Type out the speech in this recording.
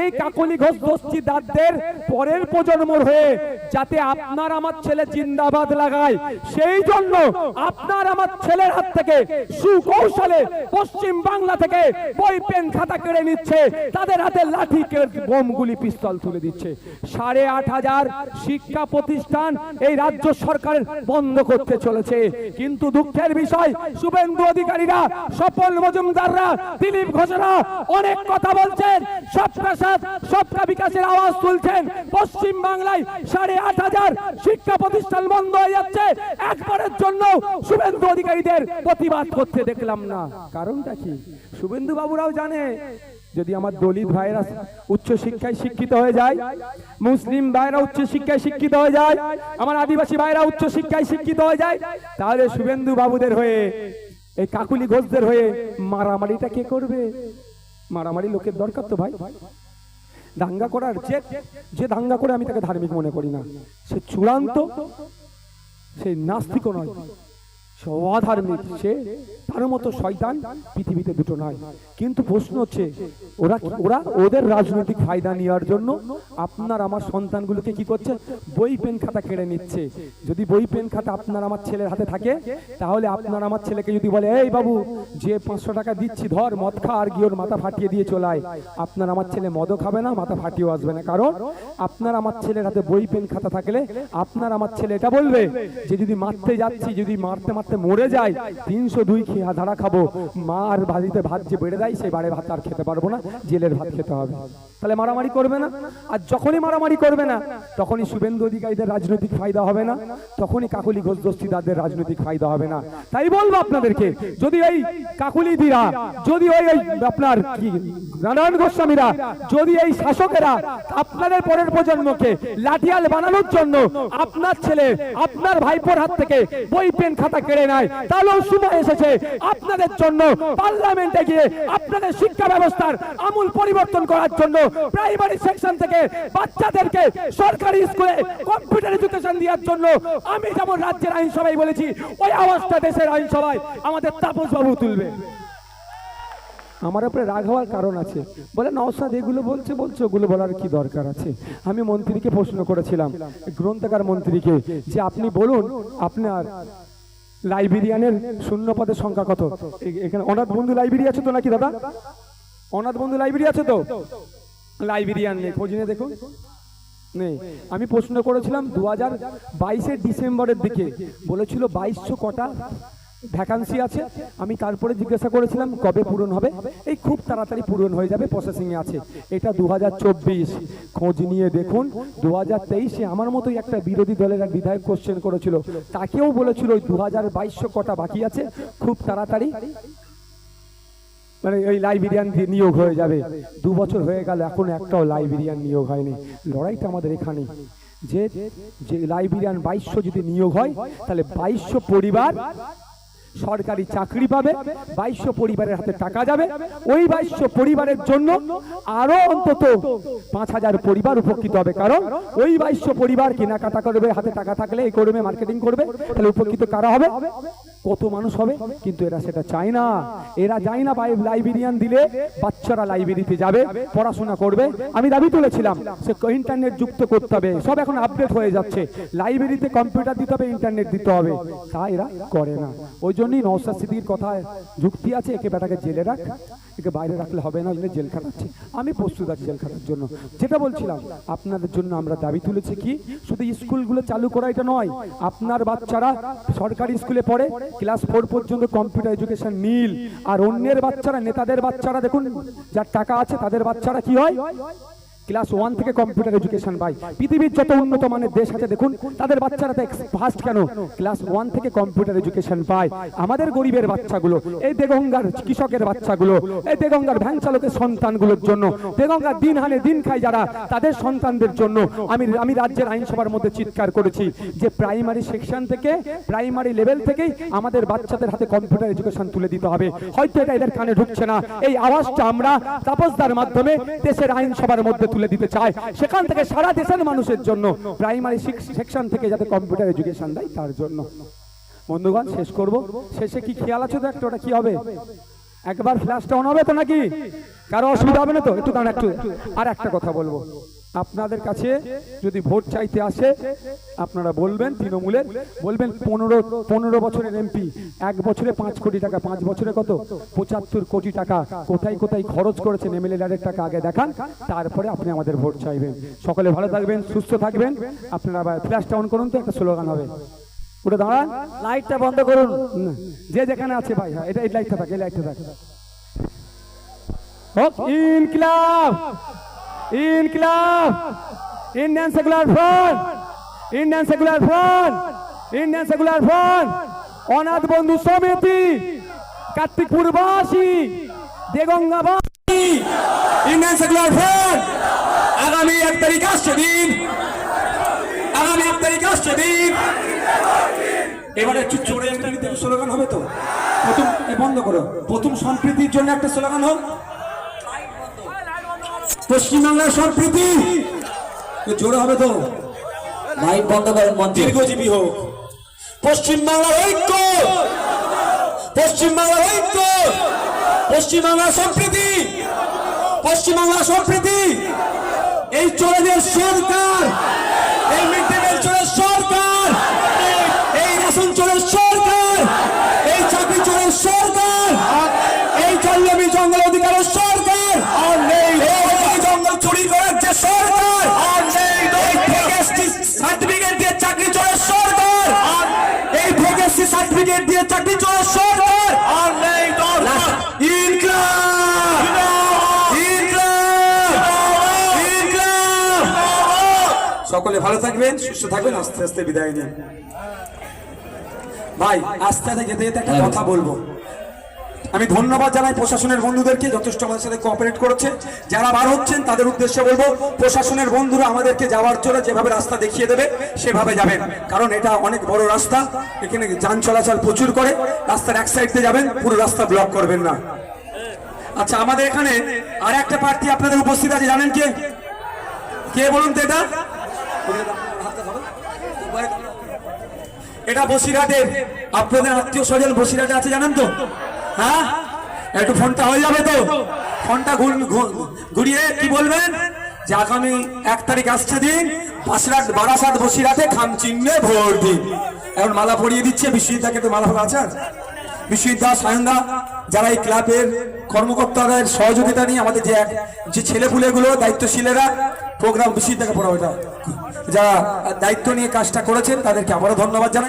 এই কাকলি ঘোষ দস্তিদারদের পরের প্রজন্ম হয়ে যাতে আপনার আমার ছেলে জিন্দাবাদ লাগায়, সেই জন্য আপনার আমার ছেলের হাত থেকে সুকৌশলে পশ্চিম বাংলা থেকে বই, পেন, খাতা কেড়ে নিচ্ছে, তাদের হাতে লাঠি বোমগুলি, পিস্তল তুলে দিচ্ছে। সাড়ে আট হাজার শিক্ষা প্রতিষ্ঠান এই রাজ্য সরকার বন্ধ করতে চলেছে। কিন্তু দুঃখের বিষয়, শুভেন্দু অধিকারীরা সফল মজুমদাররা, দিলীপ ঘোষরা অনেক কথা বলছেন সবকা সাথ সবকা বিকাশের আওয়াজ তুলছেন। পশ্চিম বাংলায় সাড়ে আট হাজার শিক্ষা প্রতিষ্ঠান বন্ধ হয়ে যাচ্ছে। একবারের জন্য শুভেন্দু অধিকারীদের প্রতিবাদ করতে দেখলাম না। কারণটা কি? শুভেন্দু বাবুরাও জানে, যদি আমার দলিত ভাইরা উচ্চ শিক্ষায় শিক্ষিত হয়ে যায়, মুসলিম ভাইরা উচ্চ শিক্ষায় শিক্ষিত হয়ে যায়, আমার আদিবাসী ভাইরা উচ্চ শিক্ষায় শিক্ষিত হয়ে যায়, তাহলে শুভেন্দু বাবুদের হয়ে, এই কাকুলি ঘোষদের হয়ে মারামারিটা কে করবে? মারামারি লোকের দরকার তো ভাই। দাঙ্গা করার যে যে দাঙ্গা করে আমি তাকে ধার্মিক মনে করি না, সে চূড়ান্ত সেই নাস্তিকও নয়। সে অধার্মিক সে তার মতো শয়তান পৃথিবীতে দুটো নয়। কিন্তু প্রশ্ন হচ্ছে, ওরা ওরা ওদের রাজনৈতিক ফায়দা নেওয়ার জন্য আপনার আমার সন্তানগুলোকে কি করছে? বই, পেন খাতা কেড়ে নিচ্ছে। যদি বই, পেন খাতা আপনার আমার ছেলের হাতে থাকে, তাহলে আপনার আমার ছেলেকে যদি বলে, এই বাবু, যে পাঁচশো টাকা দিচ্ছি, ধর, মদ খা, আর গিয়ে ওর মাথা ফাটিয়ে দিয়ে চলায় আপনার আমার ছেলে মদও খাবে না, মাথা ফাটিয়েও আসবে না। কারণ আপনার আমার ছেলের হাতে বই, পেন খাতা থাকলে আপনার আমার ছেলে এটা বলবে যে, যদি মারতে যাচ্ছি, যদি মারতে মারতে মরে যায়। তিনশো দুই খেয়ে ধারা খাব। মা আর বাড়িতে ভাত যে বেড়ে দেয়, সেই বাড়ে ভাত আর খেতে পারব না। জেলের ভাত খেতে হবে। তাহলে মারামারি করবে না? আর যখনই মারামারি করবে না, তখনই শুভেন্দু অধিকারীদের রাজনৈতিক ফায়দা হবে না। তখনই কাকুলি ঘোষ দস্তিদারদের রাজনৈতিক ফায়দা হবে না। তাই বলব আপনাদেরকে, যদি এই কাকুলি দিরা, যদি ওই ওই আপনার কি, নারায়ণ গোস্বামীরা, যদি এই শাসকেরা আপনাদের পরের প্রজন্মকে লাঠিয়াল বানানোর জন্য আপনার ছেলে, আপনার ভাইপোর হাত থেকে বই, পেন, খাতা কেড়ে নেয় তাহলেও সময় এসেছে। আপনাদের জন্য পার্লামেন্টে গিয়ে আপনাদের শিক্ষা ব্যবস্থার আমূল পরিবর্তন করার জন্য প্রাইমারি সেকশন থেকে বাচ্চাদেরকে সরকারি স্কুলে কম্পিউটার এডুকেশন দেওয়ার জন্য আমি যেমন রাজ্যের আইনসভায় বলেছি, ওই আওয়াজটা দেশের আইনসভায় আমাদের তাপস বাবু তুলবে। আমার উপরে রাগ হওয়ার কারণ আছে। বলে নওসাদ এগুলো বলছে বলছে, ওগুলো বলার কি দরকার আছে? আমি মন্ত্রীকে প্রশ্ন করেছিলাম, গ্রন্থাগার মন্ত্রীকে, যে আপনি বলুন, আপনার লাইব্রেরিয়ানের শূন্য পদের সংখ্যা কত? এখানে অনাথ বন্ধু লাইব্রেরি আছে তো নাকি দাদা? অনাথ বন্ধু লাইব্রেরি আছে তো? লাইব্রেরিয়ান নেই, খোঁজ নিয়ে দেখুন। নেই। আমি প্রশ্ন করেছিলাম দু হাজার বাইশের ডিসেম্বরের দিকে বলেছিল বাইশশো কটা ভ্যাকান্সি আছে। আমি তারপরে জিজ্ঞাসা করেছিলাম কবে পূরণ হবে। এই খুব তাড়াতাড়ি পূরণ হয়ে যাবে প্রসেসিং এ আছে। এটা দু হাজার চব্বিশ। খোঁজ নিয়ে দেখুন দু হাজার তেইশে আমার মতোই একটা বিরোধী দলের এক বিধায়ক কোশ্চেন করেছিল। তাকেও বলেছিল ওই দু হাজার বাইশশো কটা বাকি আছে। খুব তাড়াতাড়ি। মানে ওই লাইব্রেরিয়ান নিয়োগ হয়ে যাবে। দু বছর হয়ে গেল, এখন একটাও লাইব্রেরিয়ান নিয়োগ হয়নি। লড়াইটা আমাদের এখানেই। যে যে লাইব্রেরিয়ান বাইশশো যদি নিয়োগ হয়, তাহলে বাইশশো পরিবার সরকারি চাকরি পাবে বাইশশো পরিবারের হাতে টাকা যাবে। ওই বাইশশো পরিবারের জন্য আরও অন্তত পাঁচ হাজার পরিবার উপকৃত হবে। কারণ ওই বাইশশো পরিবার কেনাকাটা করবে, হাতে টাকা থাকলে এই করবে মার্কেটিং করবে। তাহলে উপকৃত কারা হবে? কত মানুষ হবে? কিন্তু এরা সেটা চায় না। এরা যায় না লাইব্রেরিয়ান দিলে বাচ্চারা লাইব্রেরিতে যাবে, পড়াশোনা করবে। আমি দাবি তুলেছিলাম, সে ইন্টারনেট যুক্ত করতে হবে। সব এখন আপডেট হয়ে যাচ্ছে। লাইব্রেরিতে কম্পিউটার দিতে হবে ইন্টারনেট দিতে হবে। তা এরা করে না। ওই জন্যই নওসাদ সিদ্দিকির কথায় যুক্তি আছে, একে বেটাকে জেলে রাখ, একে বাইরে রাখলে হবে না জেল খাটাচ্ছে। আমি প্রস্তুত আছি জেল খাটার জন্য। যেটা বলছিলাম, আপনাদের জন্য আমরা দাবি তুলেছি কি? শুধু স্কুলগুলো চালু করা এটা নয়, আপনার বাচ্চারা সরকারি স্কুলে পড়ে, ক্লাস ফোর পর্যন্ত কম্পিউটার এডুকেশন নীল। আর অন্যের বাচ্চারা, নেতাদের বাচ্চারা দেখুন, যার টাকা আছে তাদের বাচ্চারা কি হয়? ক্লাস ওয়ান থেকে কম্পিউটার এডুকেশন পায় পৃথিবীর যত উন্নত মানের দেশ আছে, দেখুন, তাদের বাচ্চারা তো ফার্স্ট কেন? ক্লাস ওয়ান থেকে কম্পিউটার এডুকেশন পায় আমাদের গরিবের বাচ্চাগুলো, এই দেগঙ্গার কৃষকের বাচ্চাগুলো, এই দেগঙ্গার ভ্যান চালকের সন্তানগুলোর জন্য, দেগঙ্গার দিন হানে দিন খায় যারা, তাদের সন্তানদের জন্য আমি আমি রাজ্যের আইনসভার মধ্যে চিৎকার করেছি যে প্রাইমারি সেকশন থেকে প্রাইমারি লেভেল থেকেই আমাদের বাচ্চাদের হাতে কম্পিউটার এডুকেশন তুলে দিতে হবে। হয়তো এটা এদের কানে ঢুকছে না। এই আওয়াজটা আমরা তাপসদার মাধ্যমে দেশের আইনসভার মধ্যে তুলে দিতে চায়। সেখান থেকে সারা দেশের মানুষের জন্য প্রাইমারি সেকশন থেকে যাতে কম্পিউটার এডুকেশন দেয়, তার জন্য। বন্ধুগণ, শেষ করব। শেষে কি খেয়াল আছে তো একটা? ওটা কি হবে? একবার ফ্ল্যাশটা অন হবে তো নাকি? কারও অসুবিধা হবে না তো? একটু দাঁড়ান, একটু আর একটা কথা বলব। আপনাদের কাছে যদি ভোট চাইতে আসে আপনারা বলবেন তৃণমূলের বলবেন পনেরো পনেরো বছরের এমপি এক বছরে পাঁচ কোটি টাকা পাঁচ বছরে কত? পঁচাত্তর কোটি টাকা। কোথায় কোথায় খরচ করেছেন এমএলএ লাডের টাকা আগে দেখান তারপরে আপনি আমাদের ভোট চাইবেন। সকলে ভালো থাকবেন সুস্থ থাকবেন। আপনারা আবার ফ্ল্যাশটা অন করুন তো একটা স্লোগান হবে। উঠে দাঁড়ান। লাইটটা বন্ধ করুন। যে যেখানে আছে ভাই হ্যাঁ এটা এই লাইটটা থাকে এই লাইটটা থাকে। হোক ইনকিলাব! ইনকিলাব, Indian secular front, Indian secular front, Indian secular front, অনাথ বন্ধু সমিতি, কার্তিকপুরবাসী, দেগঙ্গাবাসী, ইন্ডিয়ান সেকুলার ফ্রন্ট, আগামী এক তারিখ আসছে দিন, আগামী এক তারিখ আসছে দিন। এবারে একটু জোরে একটা নিতে স্লোগান হবে তো? প্রথম বন্ধ করো। প্রথম সম্প্রীতির জন্য একটা স্লোগান হোক। পশ্চিমবাংলার সম্প্রীতি। জোরে হবে তো। মাইক বন্ধ করেন মঞ্চে দীর্ঘজীবী হোক। পশ্চিমবাংলার ঐক্য। পশ্চিমবাংলার ঐক্য। পশ্চিমবাংলার সম্প্রীতি। পশ্চিমবাংলার সম্প্রীতি। এই চোরেদের সরকার, এই মিড ডে মিল সার্টিফিকেট দিয়ে চাকরি চলে সরকার সকলে ভালো থাকবেন সুস্থ থাকবেন আস্তে আস্তে বিদায় নিন। ভাই আস্তে আস্তে যেতে যেতে একটা কথা বলব। আমি ধন্যবাদ জানাই প্রশাসনের বন্ধুদেরকে, যথেষ্ট আমাদের সাথে কোঅপারেট করেছে। যারা বার হচ্ছেন, তাদের উদ্দেশ্যে বলব, প্রশাসনের বন্ধুরা আমাদেরকে যাওয়ার জন্য যেভাবে রাস্তা দেখিয়ে দেবে, সেভাবে যাবেন। কারণ এটা অনেক বড় রাস্তা, এখানে যান চলাচল প্রচুর করে, রাস্তার এক সাইড দিয়ে যাবেন, পুরো রাস্তা ব্লক করবেন না। আচ্ছা আমাদের এখানে আর একটা প্রার্থী আপনাদের উপস্থিত আছে, জানেন কে? কে বলুন তো এটা? এটা বসিরহাটের, আপনাদের আত্মীয় স্বজন বসিরহাটে আছে, জানেন তো? হ্যাঁ? একটু ফোনটা হয়ে যাবে তো। ফোনটা ঘুর- ঘুরিয়ে কি বলবেন? যে আগামী এক তারিখ আসছে দিন বাসরাট বারাসাত, বসিরহাটে খাম চিহ্নে ভোট দিন। এখন মালা পরিয়ে দিচ্ছে বিশ্বজিৎদাকে তো মালা ফেলা আছে? বিশ্বজিৎদা সায়নদা যারা এই ক্লাবের কর্মকর্তাদের সহযোগিতা নিয়ে আমাদের যে এক- যে ছেলেপুলেগুলো, দায়িত্বশীলেরা প্রোগ্রাম বিশ্বজিৎদাকে পড়া ওটা যারা দায়িত্ব নিয়ে কাজটা করেছেন, তাদেরকে আবারও ধন্যবাদ জানাই।